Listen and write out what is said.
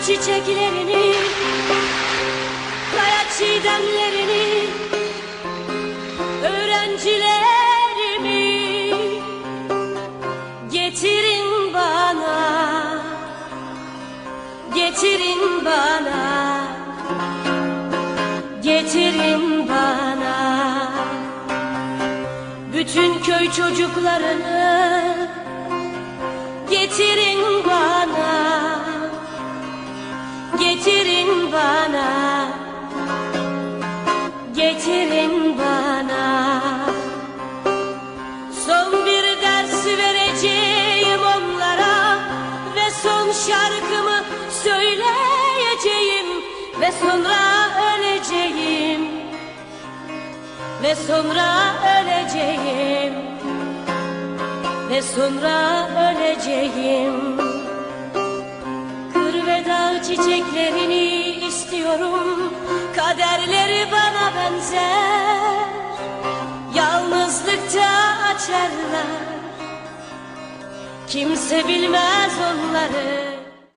çiçeklerini Kaya çiğdemlerini Öğrencilerimi Getirin bana Getirin bana Getirin bana. Bütün köy çocuklarını Getirin Getirin bana. Getirin bana. Son bir ders vereceğim onlara Ve son şarkımı söyleyeceğim Ve sonra öleceğim Ve sonra öleceğim Ve sonra öleceğim çiçeklerini istiyorum. Kaderleri bana benzer. Yalnızlıkta açarlar. Kimse bilmez onları